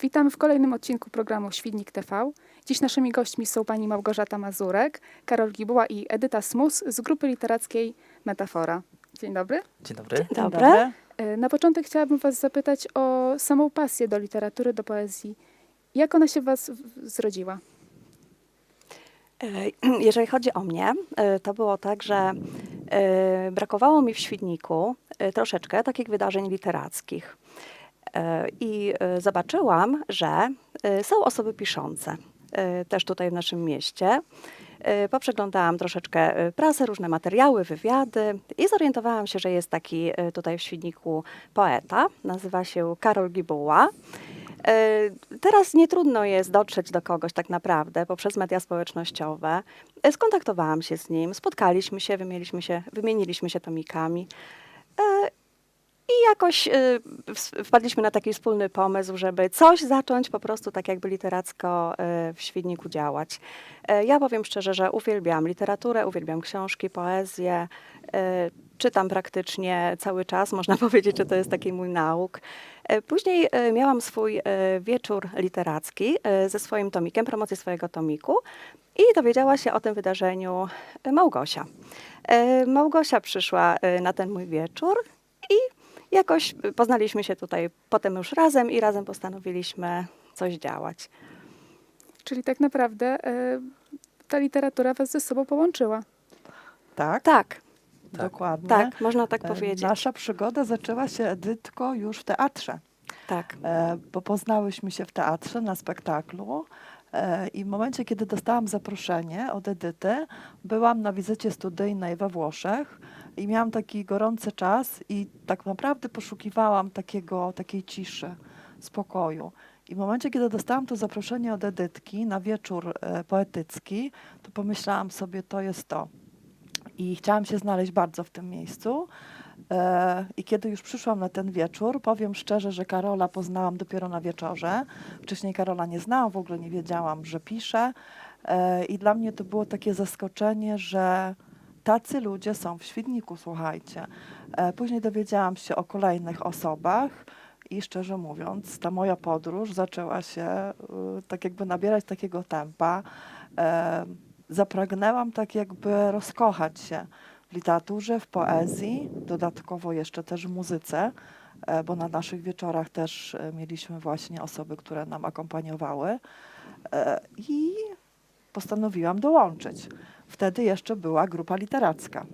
Witamy w kolejnym odcinku programu Świdnik TV. Dziś naszymi gośćmi są pani Małgorzata Mazurek, Karol Gibuła i Edyta Smus z grupy literackiej Metafora. Dzień dobry. Dzień dobry. Dobre. E, Na początek chciałabym was zapytać o samą pasję do literatury, do poezji. Jak ona się w was zrodziła? E, Jeżeli chodzi o mnie, e, to było tak, że brakowało mi w Świdniku troszeczkę takich wydarzeń literackich. E, I e, zobaczyłam, że e, są osoby piszące też tutaj w naszym mieście. Poprzeglądałam troszeczkę prasę, różne materiały, wywiady i zorientowałam się, że jest taki tutaj w Świdniku poeta, nazywa się Karol Gibuła. Teraz nie trudno jest dotrzeć do kogoś tak naprawdę poprzez media społecznościowe. Skontaktowałam się z nim, spotkaliśmy się, wymieniliśmy się, wymieniliśmy się tomikami. I jakoś ws- wpadliśmy na taki wspólny pomysł, żeby coś zacząć po prostu tak jakby literacko e, w Świdniku działać. E, Ja powiem szczerze, że uwielbiam literaturę, uwielbiam książki, poezję. Czytam praktycznie cały czas, można powiedzieć, że to jest taki mój nauk. Później miałam swój wieczór literacki ze swoim tomikiem, promocję swojego tomiku i dowiedziała się o tym wydarzeniu Małgosia. Małgosia przyszła na ten mój wieczór i jakoś e, poznaliśmy się tutaj potem już razem i razem postanowiliśmy coś działać. Czyli tak naprawdę e, ta literatura was ze sobą połączyła. Tak, Tak, dokładnie. tak, można tak E, powiedzieć. Nasza przygoda zaczęła się, Edytko, już w teatrze, Tak. e, bo poznałyśmy się w teatrze na spektaklu e, i w momencie, kiedy dostałam zaproszenie od Edyty, byłam na wizycie studyjnej we Włoszech i miałam taki gorący czas i tak naprawdę poszukiwałam takiego, takiej ciszy, spokoju. I w momencie, kiedy dostałam to zaproszenie od Edytki na wieczór e, poetycki, to pomyślałam sobie, to jest to. I chciałam się znaleźć bardzo w tym miejscu. E, I kiedy już przyszłam na ten wieczór, powiem szczerze, że Karola poznałam dopiero na wieczorze. Wcześniej Karola nie znałam, w ogóle nie wiedziałam, że pisze. E, I dla mnie to było takie zaskoczenie, że tacy ludzie są w Świdniku, słuchajcie. E, Później dowiedziałam się o kolejnych osobach i szczerze mówiąc, ta moja podróż zaczęła się y, tak jakby nabierać takiego tempa. E, Zapragnęłam tak jakby rozkochać się w literaturze, w poezji, dodatkowo jeszcze też w muzyce, e, bo na naszych wieczorach też e, mieliśmy właśnie osoby, które nam akompaniowały e, i postanowiłam dołączyć. Wtedy jeszcze była grupa literacka.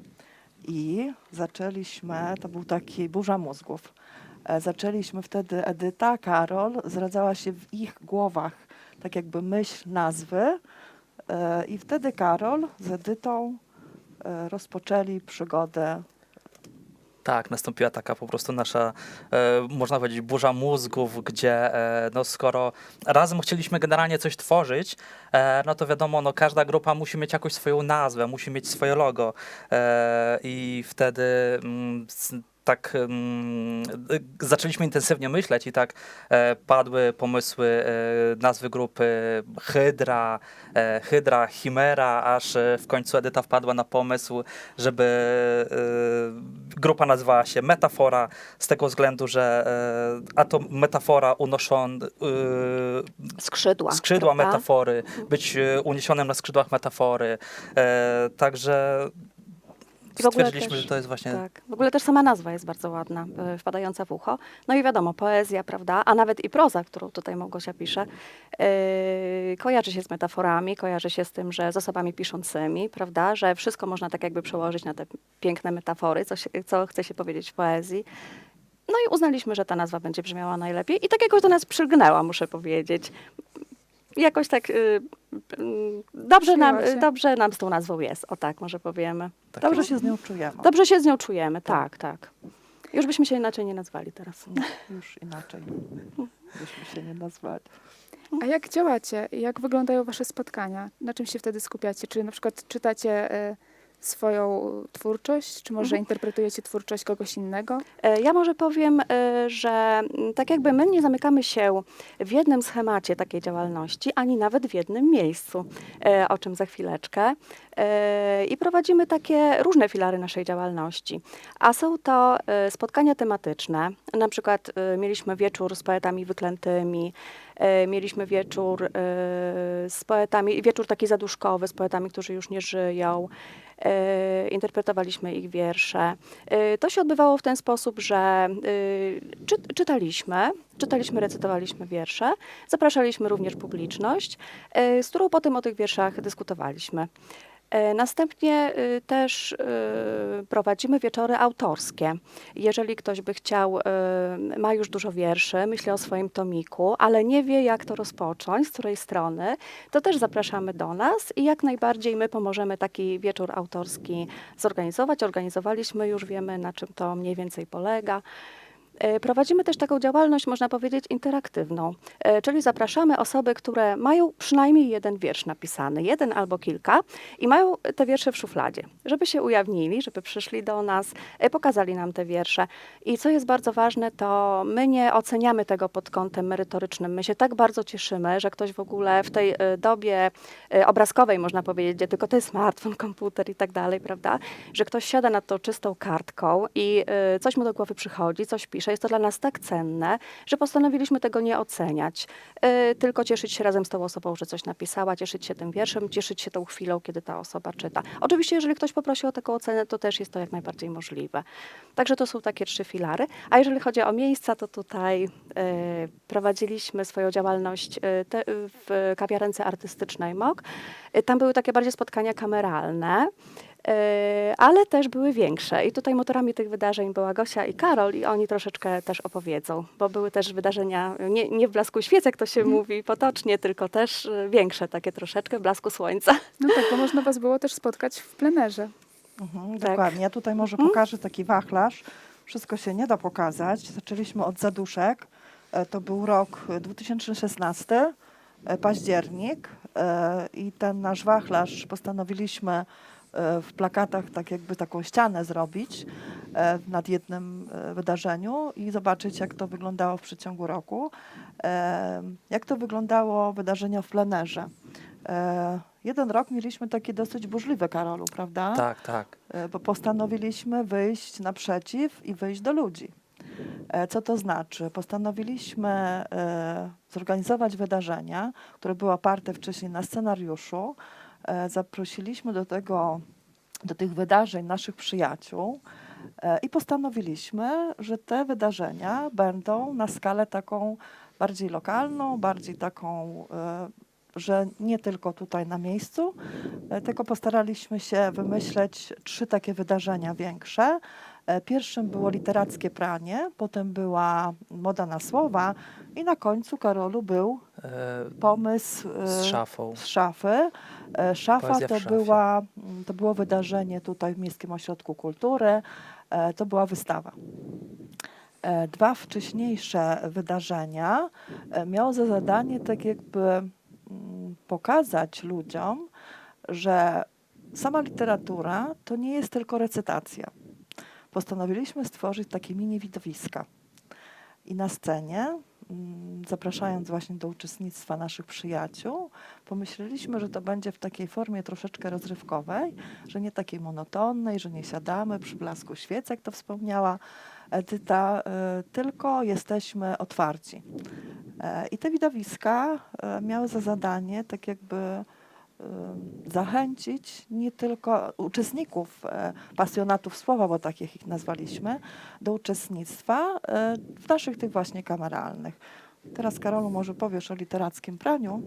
I zaczęliśmy, to był taki burza mózgów, E, zaczęliśmy wtedy Edyta, Karol, zradzała się w ich głowach tak jakby myśl nazwy. E, i wtedy Karol z Edytą e, rozpoczęli przygodę Tak, nastąpiła taka po prostu nasza, e, można powiedzieć, burza mózgów, gdzie e, no skoro razem chcieliśmy generalnie coś tworzyć, e, no to wiadomo, no każda grupa musi mieć jakąś swoją nazwę, musi mieć swoje logo. E, i wtedy mm, tak y, zaczęliśmy intensywnie myśleć i tak e, padły pomysły e, nazwy grupy Hydra, e, Hydra, Chimera, aż w końcu Edyta wpadła na pomysł, żeby e, grupa nazywała się Metafora z tego względu, że e, a to metafora unoszą e, Skrzydła. skrzydła prawda? metafory, być uniesionym na skrzydłach metafory. E, także I w ogóle stwierdziliśmy, też- że to jest właśnie Tak. W ogóle też sama nazwa jest bardzo ładna, e, wpadająca w ucho. No i wiadomo, poezja, prawda, a nawet i proza, którą tutaj Małgosia pisze, e, kojarzy się z metaforami, kojarzy się z tym, że z osobami piszącymi, prawda, że wszystko można tak jakby przełożyć na te piękne metafory, co, się, co chce się powiedzieć w poezji. No i uznaliśmy, że ta nazwa będzie brzmiała najlepiej i tak jakoś do nas przylgnęła, muszę powiedzieć. Jakoś tak y, y, dobrze, nam, się. dobrze nam z tą nazwą jest, o tak może powiemy. tak Dobrze się z nią czujemy. Dobrze się z nią czujemy, tak, tak. Już byśmy się inaczej nie nazwali teraz. No, już inaczej byśmy się nie nazwali. A jak działacie? Jak wyglądają wasze spotkania? Na czym się wtedy skupiacie? Czy na przykład czytacie e, swoją twórczość, czy może Mhm. interpretujecie twórczość kogoś innego? E, Ja może powiem, e, że mm, tak jakby my nie zamykamy się w jednym schemacie takiej działalności, ani nawet w jednym miejscu, e, o czym za chwileczkę. I prowadzimy takie różne filary naszej działalności. A są to spotkania tematyczne. Na przykład mieliśmy wieczór z poetami wyklętymi, Mieliśmy wieczór z poetami, wieczór taki zaduszkowy z poetami, którzy już nie żyją. E, Interpretowaliśmy ich wiersze. E, To się odbywało w ten sposób, że e, czy, czytaliśmy, czytaliśmy, recytowaliśmy wiersze, zapraszaliśmy również publiczność, z którą potem o tych wierszach dyskutowaliśmy. E, Następnie y, też y, prowadzimy wieczory autorskie. Jeżeli ktoś by chciał, ma już dużo wierszy, myśli o swoim tomiku, ale nie wie, jak to rozpocząć, z której strony, to też zapraszamy do nas i jak najbardziej my pomożemy taki wieczór autorski zorganizować. Organizowaliśmy, już wiemy, na czym to mniej więcej polega. E, Prowadzimy też taką działalność, można powiedzieć, interaktywną, E, czyli zapraszamy osoby, które mają przynajmniej jeden wiersz napisany, jeden albo kilka, i mają te wiersze w szufladzie, żeby się ujawnili, żeby przyszli do nas, e, pokazali nam te wiersze. I co jest bardzo ważne, to my nie oceniamy tego pod kątem merytorycznym. My się tak bardzo cieszymy, że ktoś w ogóle w tej dobie obrazkowej, można powiedzieć, gdzie tylko to jest smartfon, komputer i tak dalej, prawda, że ktoś siada nad tą czystą kartką i coś mu do głowy przychodzi, coś pisze. Jest to dla nas tak cenne, że postanowiliśmy tego nie oceniać, e, tylko cieszyć się razem z tą osobą, że coś napisała, cieszyć się tym wierszem, cieszyć się tą chwilą, kiedy ta osoba czyta. Oczywiście, jeżeli ktoś poprosi o taką ocenę, to też jest to jak najbardziej możliwe. Także to są takie trzy filary. A jeżeli chodzi o miejsca, to tutaj e, prowadziliśmy swoją działalność e, te, w kawiarence artystycznej MOK. Tam były takie bardziej spotkania kameralne. E, ale też były większe. I tutaj motorami tych wydarzeń była Gosia i Karol i oni troszeczkę też opowiedzą, bo były też wydarzenia nie, nie w blasku świecek, to się mówi potocznie, tylko też e, większe takie troszeczkę, w blasku słońca. No tak, bo można was było też spotkać w plenerze. Mhm, Tak. Dokładnie. Ja tutaj może pokażę taki wachlarz. Wszystko się nie da pokazać. Zaczęliśmy od zaduszek. E, To był rok e, 2016, e, październik. I ten nasz wachlarz postanowiliśmy w plakatach tak jakby taką ścianę zrobić e, nad jednym e, wydarzeniu i zobaczyć, jak to wyglądało w przeciągu roku. E, Jak to wyglądało wydarzenia w plenerze. E, Jeden rok mieliśmy takie dosyć burzliwe, Karolu, prawda? Tak, tak. E, bo postanowiliśmy wyjść naprzeciw i wyjść do ludzi. E, Co to znaczy? Postanowiliśmy e, zorganizować wydarzenia, które były oparte wcześniej na scenariuszu. E, Zaprosiliśmy do tego, do tych wydarzeń naszych przyjaciół e, i postanowiliśmy, że te wydarzenia będą na skalę taką bardziej lokalną, bardziej taką, e, że nie tylko tutaj na miejscu, tylko postaraliśmy się wymyśleć trzy takie wydarzenia większe. E, Pierwszym było literackie pranie, potem była moda na słowa i na końcu, Karolu, był E, pomysł e, z szafą. z szafy. Szafa to, była, to było wydarzenie tutaj w Miejskim Ośrodku Kultury. To była wystawa. Dwa wcześniejsze wydarzenia miały za zadanie tak jakby pokazać ludziom, że sama literatura to nie jest tylko recytacja. Postanowiliśmy stworzyć takie mini widowiska. I na scenie, mm, zapraszając właśnie do uczestnictwa naszych przyjaciół, pomyśleliśmy, że to będzie w takiej formie troszeczkę rozrywkowej, że nie takiej monotonnej, że nie siadamy przy blasku świec, jak to wspomniała Edyta, e, tylko jesteśmy otwarci. E, I te widowiska e, miały za zadanie tak jakby zachęcić nie tylko uczestników, e, pasjonatów słowa, bo takich ich nazwaliśmy, do uczestnictwa e, w naszych tych właśnie kameralnych. Teraz Karolu może powiesz o literackim praniu.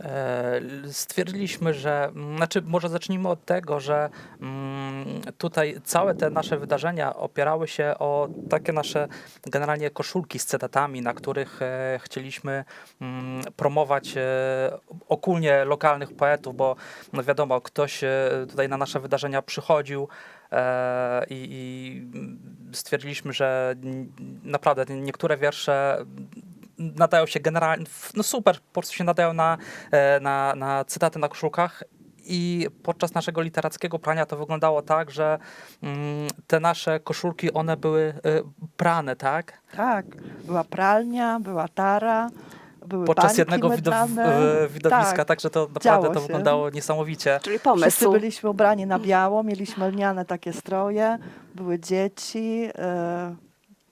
E, Stwierdziliśmy, że, znaczy może zacznijmy od tego, że mm, tutaj całe te nasze wydarzenia opierały się o takie nasze generalnie koszulki z cytatami, na których e, chcieliśmy mm, promować e, ogólnie lokalnych poetów, bo no wiadomo, ktoś tutaj na nasze wydarzenia przychodził i, stwierdziliśmy, że naprawdę niektóre wiersze nadają się generalnie, no super, po prostu się nadają na, e, na, na cytaty na koszulkach. I podczas naszego literackiego prania to wyglądało tak, że mm, te nasze koszulki, one były e, prane, tak? Tak, była pralnia, była tara, były Podczas jednego widow, mydlane. e, widowiska, Tak. także to naprawdę to wyglądało niesamowicie. Czyli Wszyscy pomysł. byliśmy ubrani na biało, mieliśmy lniane takie stroje, były dzieci. e,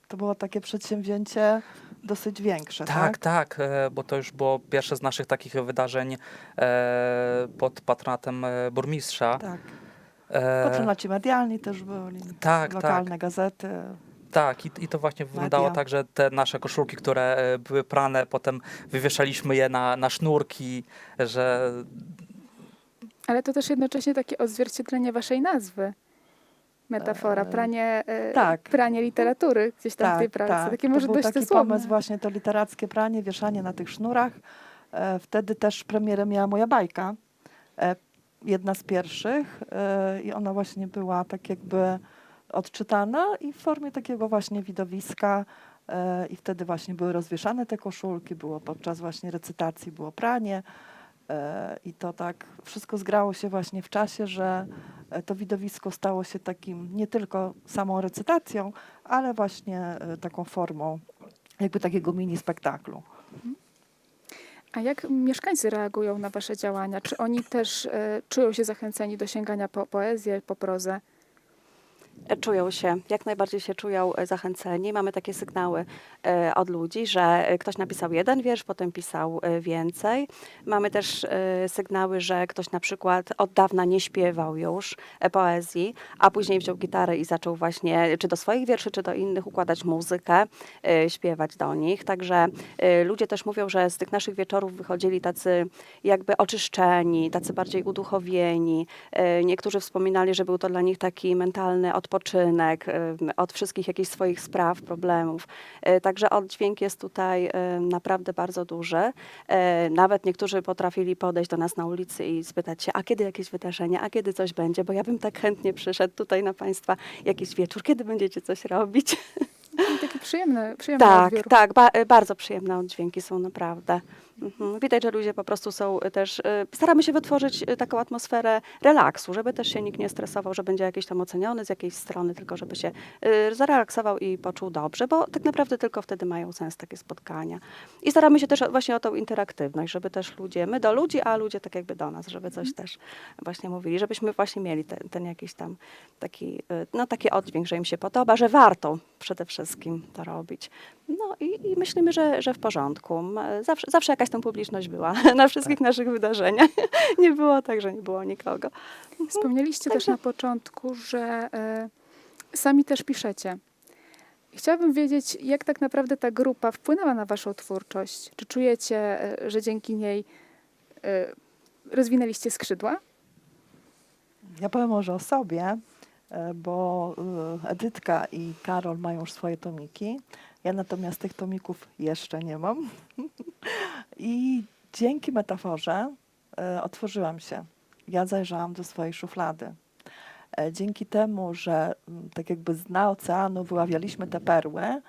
To było takie przedsięwzięcie dosyć większe, Tak, tak? tak, e, bo to już było pierwsze z naszych takich wydarzeń e, pod patronatem e, burmistrza. Tak. Patronaci medialni też byli, tak, lokalne gazety. Tak, i, i to właśnie wyglądało Media. tak, że te nasze koszulki, które były prane, potem wywieszaliśmy je na, na sznurki, że Ale to też jednocześnie takie odzwierciedlenie waszej nazwy. Metafora, E, pranie, e, tak. pranie literatury gdzieś tam w tej pracy. Takie to może był dość taki dosłowne. pomysł właśnie to literackie pranie, wieszanie na tych sznurach. E, wtedy też premierę miała moja bajka, jedna z pierwszych i ona właśnie była tak jakby odczytana i w formie takiego właśnie widowiska i wtedy właśnie były rozwieszane te koszulki, było podczas właśnie recytacji było pranie i to tak wszystko zgrało się właśnie w czasie, że e, to widowisko stało się takim nie tylko samą recytacją, ale właśnie e, taką formą jakby takiego mini spektaklu. A jak mieszkańcy reagują na wasze działania? Czy oni też e, czują się zachęceni do sięgania po poezję, po prozę? E, Czują się, jak najbardziej się czują e, zachęceni. Mamy takie sygnały e, od ludzi, że ktoś napisał jeden wiersz, potem pisał więcej. Mamy też sygnały, że ktoś na przykład od dawna nie śpiewał już poezji, a później wziął gitarę i zaczął właśnie czy do swoich wierszy, czy do innych układać muzykę, śpiewać do nich. Także ludzie też mówią, że z tych naszych wieczorów wychodzili tacy jakby oczyszczeni, tacy bardziej uduchowieni. Niektórzy wspominali, że był to dla nich taki mentalny odpoczynek em, od wszystkich jakichś swoich spraw, problemów. E, Także oddźwięk jest tutaj em, naprawdę bardzo duży. Nawet niektórzy potrafili podejść do nas na ulicy i spytać się, a kiedy jakieś wydarzenie, a kiedy coś będzie, bo ja bym tak chętnie przyszedł tutaj na Państwa jakiś wieczór, kiedy będziecie coś robić. Taki przyjemny, przyjemny Tak, odbiór. tak, ba bardzo przyjemne oddźwięki są naprawdę. Mhm. Widać, że ludzie po prostu są e, też, e, staramy się wytworzyć e, taką atmosferę relaksu, żeby też się nikt nie stresował, że będzie jakiś tam oceniony z jakiejś strony, tylko żeby się zarelaksował i poczuł dobrze, bo tak naprawdę tylko wtedy mają sens takie spotkania. I staramy się też właśnie o tą interaktywność, żeby też ludzie, my do ludzi, a ludzie tak jakby do nas, żeby coś też właśnie mówili, żebyśmy właśnie mieli ten, ten jakiś tam taki, no taki oddźwięk, że im się podoba, że warto przede wszystkim to robić. No i, i myślimy, że, że w porządku. Zawsze, zawsze jakaś tam publiczność była na wszystkich naszych wydarzeniach. Nie było tak, że nie było nikogo. Wspomnieliście też Także- na początku, że e, sami też piszecie. Chciałabym wiedzieć, jak tak naprawdę ta grupa wpłynęła na waszą twórczość. Czy czujecie, e, że dzięki niej e, rozwinęliście skrzydła? Ja powiem może o sobie, bo Edytka i Karol mają już swoje tomiki. Ja natomiast tych tomików jeszcze nie mam. I dzięki metaforze e, otworzyłam się. Ja zajrzałam do swojej szuflady. E, Dzięki temu, że mm, tak jakby z dna oceanu wyławialiśmy te perły,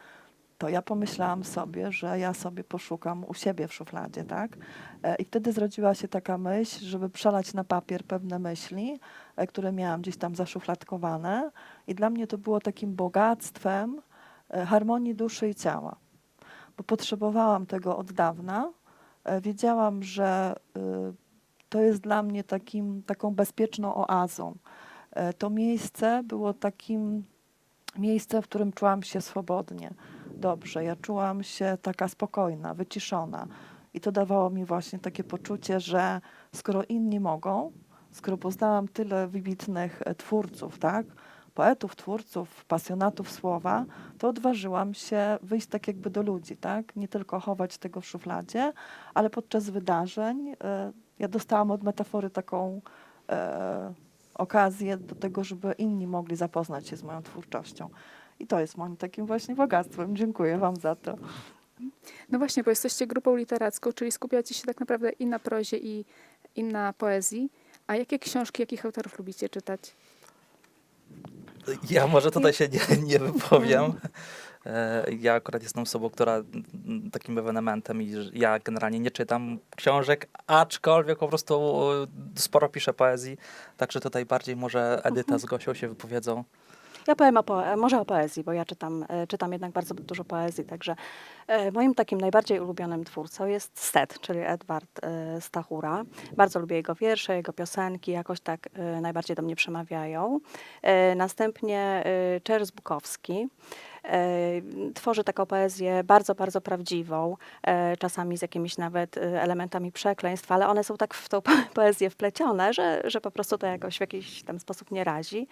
to ja pomyślałam sobie, że ja sobie poszukam u siebie w szufladzie, tak? E, I wtedy zrodziła się taka myśl, żeby przelać na papier pewne myśli, które miałam gdzieś tam zaszufladkowane. I dla mnie to było takim bogactwem harmonii duszy i ciała. Bo potrzebowałam tego od dawna. E, Wiedziałam, że y, to jest dla mnie takim, taką bezpieczną oazą. E, To miejsce było takim miejscem, w którym czułam się swobodnie, dobrze. Ja czułam się taka spokojna, wyciszona. I to dawało mi właśnie takie poczucie, że skoro inni mogą, skoro poznałam tyle wybitnych e, twórców, tak, poetów, twórców, pasjonatów słowa, to odważyłam się wyjść tak jakby do ludzi, tak, nie tylko chować tego w szufladzie, ale podczas wydarzeń e, ja dostałam od metafory taką e, okazję do tego, żeby inni mogli zapoznać się z moją twórczością. I to jest moim takim właśnie bogactwem. Dziękuję Wam za to. No właśnie, bo jesteście grupą literacką, czyli skupiacie się tak naprawdę i na prozie, i, i na poezji. A jakie książki, jakich autorów lubicie czytać? Ja może tutaj się nie, nie wypowiem. E, Ja akurat jestem osobą, która mm, takim ewenementem i ja generalnie nie czytam książek, aczkolwiek po prostu e, sporo piszę poezji, także tutaj bardziej może Edyta z Gosią się wypowiedzą. Ja powiem o może o poezji, bo ja czytam, e, czytam jednak bardzo dużo poezji, także e, moim takim najbardziej ulubionym twórcą jest Stet, czyli Edward e, Stachura. Bardzo lubię jego wiersze, jego piosenki, jakoś tak najbardziej do mnie przemawiają. Następnie Czerz Bukowski. Tworzy taką poezję bardzo, bardzo prawdziwą, czasami z jakimiś nawet elementami przekleństw, ale one są tak w tą po- poezję wplecione, że, że po prostu to jakoś w jakiś tam sposób nie razi.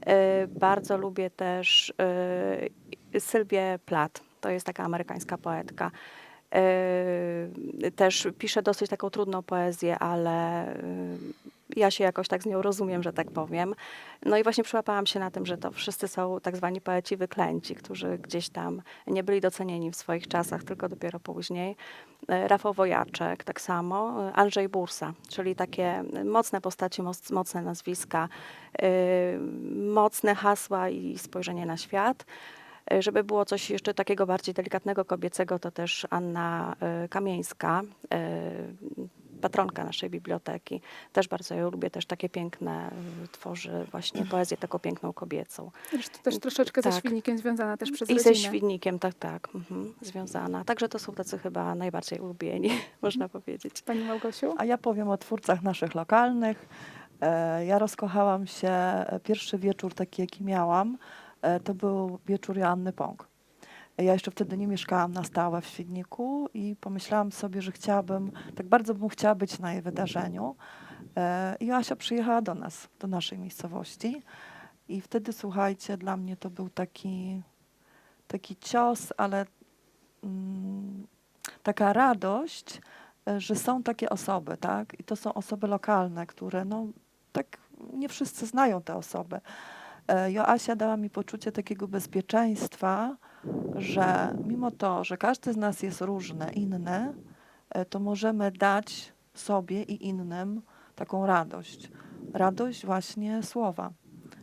E, Bardzo lubię też e, Sylwię Plath. To jest taka amerykańska poetka. E, Też pisze dosyć taką trudną poezję, ale ja się jakoś tak z nią rozumiem, że tak powiem. No i właśnie przyłapałam się na tym, że to wszyscy są tak zwani poeci wyklęci, którzy gdzieś tam nie byli docenieni w swoich czasach, tylko dopiero później. E, Rafał Wojaczek tak samo, e, Andrzej Bursa, czyli takie mocne postacie, moc- mocne nazwiska, e, mocne hasła i spojrzenie na świat. Żeby było coś jeszcze takiego bardziej delikatnego, kobiecego, to też Anna Kamieńska, patronka naszej biblioteki. Też bardzo ją lubię, też takie piękne, e, tworzy właśnie poezję taką piękną kobiecą. Zresztą też troszeczkę ze Tak. Świdnikiem związana też przez I rodzinę. ze Świdnikiem, tak, tak, mhm, związana. Także to są tacy chyba najbardziej ulubieni, można powiedzieć. Pani Małgosiu? A ja powiem o twórcach naszych lokalnych. E, Ja rozkochałam się, e, pierwszy wieczór taki, jaki miałam, e, to był wieczór Joanny Pąk. Ja jeszcze wtedy nie mieszkałam na stałe w Świdniku i pomyślałam sobie, że chciałabym, tak bardzo bym chciała być na jej wydarzeniu. E, I Joasia przyjechała do nas, do naszej miejscowości. I wtedy, słuchajcie, dla mnie to był taki, taki cios, ale mm, taka radość, e, że są takie osoby, tak? I to są osoby lokalne, które no tak nie wszyscy znają te osoby. E, Joasia dała mi poczucie takiego bezpieczeństwa, że mimo to, że każdy z nas jest różny, inny, e, to możemy dać sobie i innym taką radość. Radość właśnie słowa.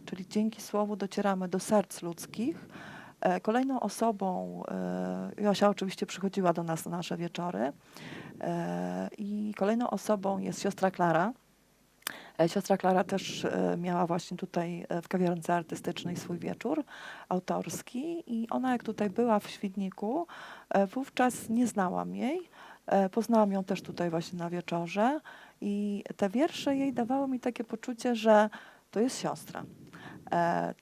Czyli dzięki słowu docieramy do serc ludzkich. E, Kolejną osobą, e, Josia oczywiście przychodziła do nas na nasze wieczory, i kolejną osobą jest siostra Klara. E, Siostra Klara też e, miała właśnie tutaj e, w kawiarence artystycznej swój wieczór autorski i ona jak tutaj była w Świdniku, wówczas nie znałam jej. Poznałam ją też tutaj właśnie na wieczorze i te wiersze jej dawały mi takie poczucie, że to jest siostra,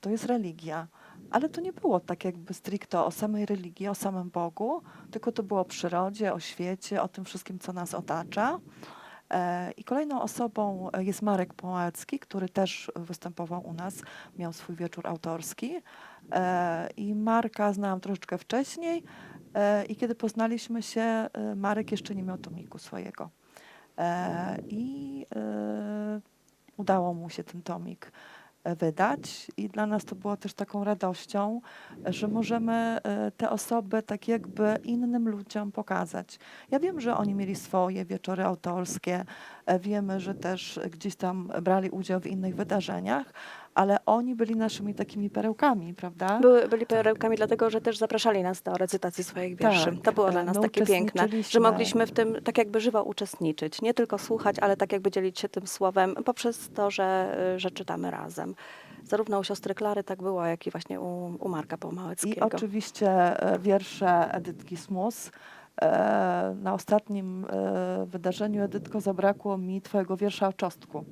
to jest religia. Ale to nie było tak jakby stricte o samej religii, o samym Bogu, tylko to było o przyrodzie, o świecie, o tym wszystkim, co nas otacza. E, I kolejną osobą e, jest Marek Połacki, który też występował u nas, miał swój wieczór autorski. E, I Marka znałam troszeczkę wcześniej i kiedy poznaliśmy się, Marek jeszcze nie miał tomiku swojego. I udało mu się ten tomik wydać i dla nas to było też taką radością, e, że możemy e, te osoby tak jakby innym ludziom pokazać. Ja wiem, że oni mieli swoje wieczory autorskie, e, wiemy, że też gdzieś tam brali udział w innych wydarzeniach, ale oni byli naszymi takimi perełkami, prawda? Były, byli perełkami dlatego, że też zapraszali nas do recytacji swoich wierszy. Tak, to było e, dla nas no, takie piękne, że mogliśmy w tym tak jakby żywo uczestniczyć. Nie tylko słuchać, ale tak jakby dzielić się tym słowem poprzez to, że, że czytamy razem. Zarówno u siostry Klary tak było, jak i właśnie u, u Marka I Pomałeckiego. oczywiście e, wiersze Edytki Smus. E, Na ostatnim e, wydarzeniu, Edytko, zabrakło mi twojego wiersza o czostku.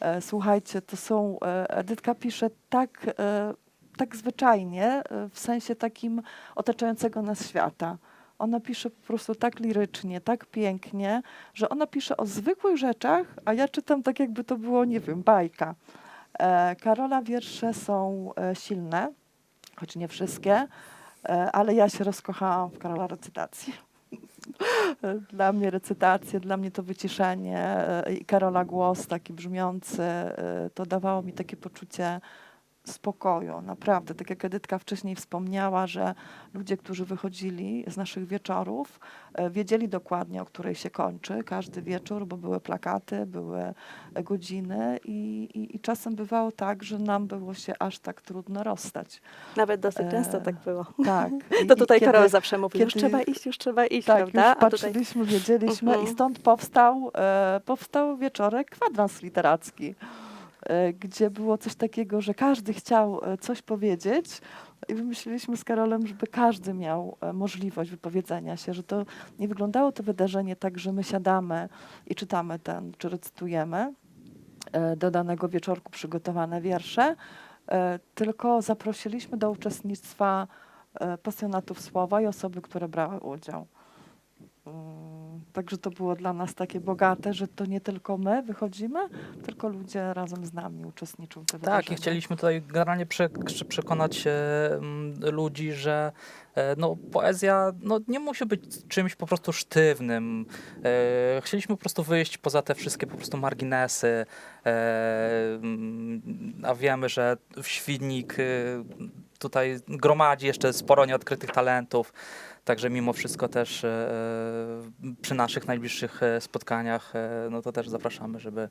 E, Słuchajcie, to są, e, Edytka pisze tak, e, tak zwyczajnie, w sensie takim otaczającego nas świata. Ona pisze po prostu tak lirycznie, tak pięknie, że ona pisze o zwykłych rzeczach, a ja czytam tak, jakby to było, nie wiem, bajka. Karola wiersze są silne, choć nie wszystkie, ale ja się rozkochałam w Karola recytacji. Dla mnie recytacje, dla mnie to wyciszenie e, i Karola głos taki brzmiący, e, to dawało mi takie poczucie spokoju, naprawdę. Tak jak Edytka wcześniej wspomniała, że ludzie, którzy wychodzili z naszych wieczorów, e, wiedzieli dokładnie, o której się kończy każdy wieczór, bo były plakaty, były e, godziny i, i, i czasem bywało tak, że nam było się aż tak trudno rozstać. Nawet dosyć E, często tak było. Tak. I- To tutaj kiedy- Karol zawsze mówił, już trzeba iść, już trzeba iść, tak, prawda? już A tutaj patrzyliśmy, wiedzieliśmy Mhm. i stąd powstał, e, powstał wieczorek kwadrans literacki, e, gdzie było coś takiego, że każdy chciał e, coś powiedzieć i wymyśliliśmy z Karolem, żeby każdy miał e, możliwość wypowiedzenia się, że to nie wyglądało to wydarzenie tak, że my siadamy i czytamy ten, czy recytujemy e, do danego wieczorku przygotowane wiersze, e, tylko zaprosiliśmy do uczestnictwa e, pasjonatów słowa i osoby, które brały udział. Także to było dla nas takie bogate, że to nie tylko my wychodzimy, tylko ludzie razem z nami uczestniczą w tym Tak, i chcieliśmy tutaj generalnie prze, prze- przekonać e, ludzi, że e, no, poezja no, nie musi być czymś po prostu sztywnym. E, chcieliśmy po prostu wyjść poza te wszystkie po prostu marginesy, e, a wiemy, że w Świdnik tutaj gromadzi jeszcze sporo nieodkrytych talentów. Także mimo wszystko też e, przy naszych najbliższych e, spotkaniach, e, no to też zapraszamy, żeby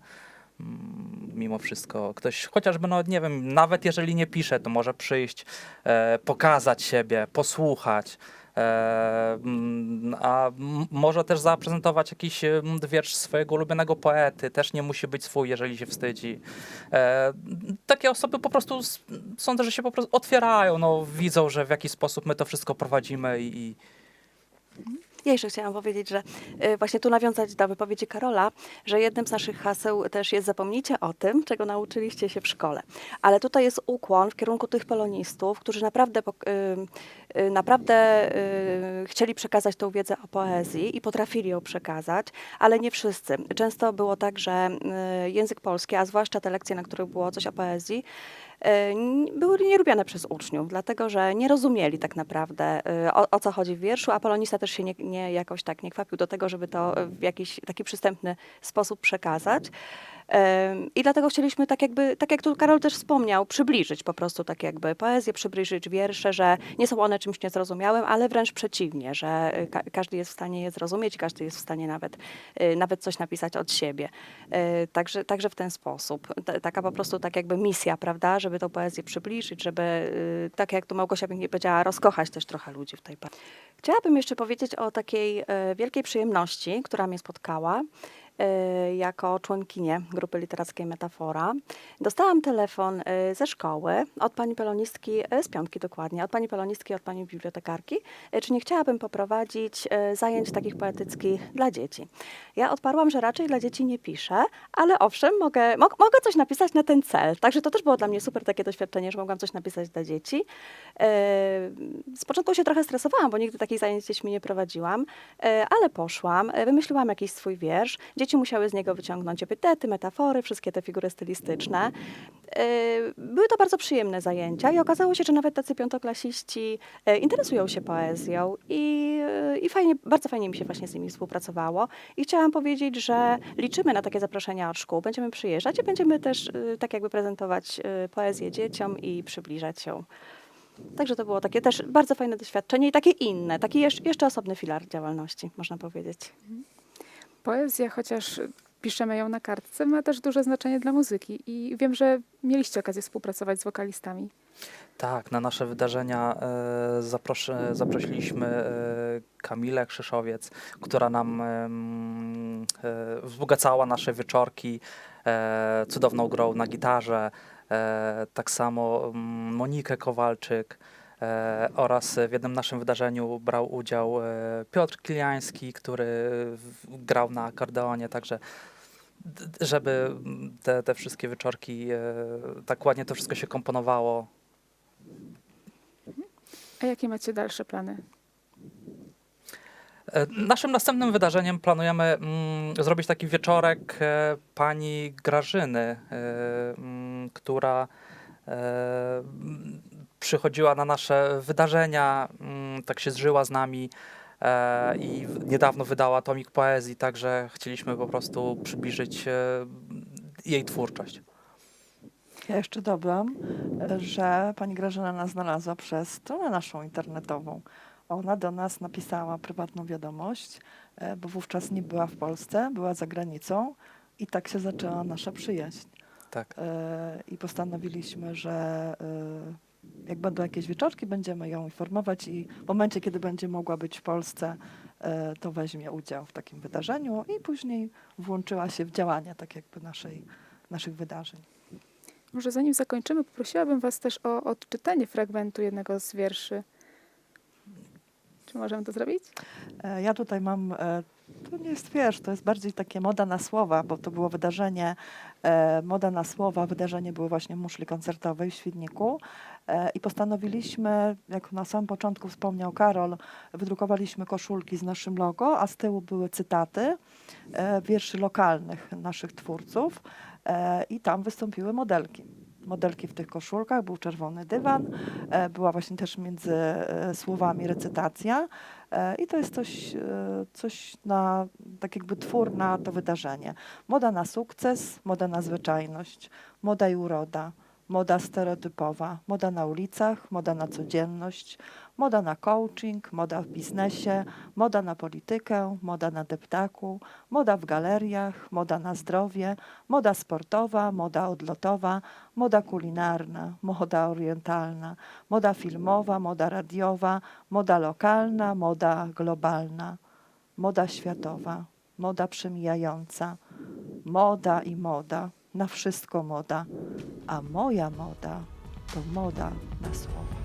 mimo wszystko ktoś, chociażby, no nie wiem, nawet jeżeli nie pisze, to może przyjść, e, pokazać siebie, posłuchać. E, mm, a może też zaprezentować jakiś em, wiersz swojego ulubionego poety, też nie musi być swój, jeżeli się wstydzi. E, takie osoby po prostu sądzę, że się po prostu otwierają, no, widzą, że w jaki sposób my to wszystko prowadzimy i Ja jeszcze chciałam powiedzieć, że y, właśnie tu nawiązać do wypowiedzi Karola, że jednym z naszych haseł też jest zapomnijcie o tym, czego nauczyliście się w szkole. Ale tutaj jest ukłon w kierunku tych polonistów, którzy naprawdę, y, y, naprawdę chcieli przekazać tą wiedzę o poezji i potrafili ją przekazać, ale nie wszyscy. Często było tak, że język polski, a zwłaszcza te lekcje, na których było coś o poezji, były nielubiane przez uczniów, dlatego że nie rozumieli tak naprawdę y, o, o co chodzi w wierszu, a polonista też się nie, nie jakoś tak nie kwapił do tego, żeby to w jakiś taki przystępny sposób przekazać. I dlatego chcieliśmy, tak jakby, tak jak tu Karol też wspomniał, przybliżyć po prostu tak jakby poezję, przybliżyć wiersze, że nie są one czymś niezrozumiałym, ale wręcz przeciwnie, że y, ka każdy jest w stanie je zrozumieć, każdy jest w stanie nawet, y, nawet coś napisać od siebie. Y, Także, także w ten sposób. Ta- Taka po prostu tak jakby misja, prawda, żeby tą poezję przybliżyć, żeby, tak jak tu Małgosia pięknie powiedziała, rozkochać też trochę ludzi w tej poezji. Chciałabym jeszcze powiedzieć o takiej e, wielkiej przyjemności, która mnie spotkała e, jako członkinię grupy literackiej Metafora. Dostałam telefon e, ze szkoły od pani pelonistki, e, z piątki dokładnie, od pani pelonistki, od pani bibliotekarki, czy nie chciałabym poprowadzić zajęć takich poetyckich dla dzieci. Ja odparłam, że raczej dla dzieci nie piszę, ale owszem, mogę, mog, mogę coś napisać na ten cel. Także to też było dla mnie super takie doświadczenie, że mogłam coś napisać dla dzieci. Z początku się trochę stresowałam, bo nigdy takich zajęć z dziećmi nie prowadziłam, ale poszłam, wymyśliłam jakiś swój wiersz. Dzieci musiały z niego wyciągnąć epitety, metafory, wszystkie te figury stylistyczne. E, Były to bardzo przyjemne zajęcia i okazało się, że nawet tacy piątoklasiści e, interesują się poezją i, e, i fajnie, bardzo fajnie mi się właśnie z nimi współpracowało. I chciałam powiedzieć, że liczymy na takie zaproszenia od szkół. Będziemy przyjeżdżać i będziemy też tak jakby prezentować poezję dzieciom i przybliżać ją. Także to było takie też bardzo fajne doświadczenie i takie inne, taki jeszcze, jeszcze osobny filar działalności, można powiedzieć. Poezja, chociaż piszemy ją na kartce, ma też duże znaczenie dla muzyki i wiem, że mieliście okazję współpracować z wokalistami. Tak, na nasze wydarzenia e, zaproszy, zaprosiliśmy e, Kamilę Krzyszowiec, która nam e, wzbogacała nasze wieczorki e, cudowną grą na gitarze. E, tak samo mm, Monikę Kowalczyk oraz w jednym naszym wydarzeniu brał udział e, Piotr Kiliański, który grał na akordeonie, także żeby te, te wszystkie wieczorki e, tak ładnie to wszystko się komponowało, A jakie macie dalsze plany? E, Naszym następnym wydarzeniem planujemy mm, zrobić taki wieczorek e, pani Grażyny, e, mm, która e, przychodziła na nasze wydarzenia, mm, tak się zżyła z nami e, i niedawno wydała tomik poezji, także chcieliśmy po prostu przybliżyć e, jej twórczość. Ja jeszcze dodam, że pani Grażyna nas znalazła przez stronę naszą internetową. Ona do nas napisała prywatną wiadomość, e, bo wówczas nie była w Polsce, była za granicą i tak się zaczęła nasza przyjaźń. Tak. I postanowiliśmy, że jak będą jakieś wieczorki, będziemy ją informować i w momencie, kiedy będzie mogła być w Polsce, e, to weźmie udział w takim wydarzeniu i później włączyła się w działania tak jakby naszej, naszych wydarzeń. Może zanim zakończymy, poprosiłabym Was też o odczytanie fragmentu jednego z wierszy. Czy możemy to zrobić? E, Ja tutaj mam e, To nie jest, wiesz, to jest bardziej takie moda na słowa, bo to było wydarzenie, e, moda na słowa, wydarzenie było właśnie muszli koncertowej w Świdniku e, i postanowiliśmy, jak na samym początku wspomniał Karol, wydrukowaliśmy koszulki z naszym logo, a z tyłu były cytaty e, wierszy lokalnych naszych twórców e, i tam wystąpiły modelki. Modelki w tych koszulkach, był czerwony dywan, e, była właśnie też między e, słowami recytacja. E, I to jest coś, e, coś na, tak jakby twór na to wydarzenie. Moda na sukces, moda na zwyczajność, moda i uroda, moda stereotypowa, moda na ulicach, moda na codzienność, moda na coaching, moda w biznesie, moda na politykę, moda na deptaku, moda w galeriach, moda na zdrowie, moda sportowa, moda odlotowa, moda kulinarna, moda orientalna, moda filmowa, moda radiowa, moda lokalna, moda globalna, moda światowa, moda przemijająca, moda i moda, na wszystko moda, a moja moda to moda na słowa.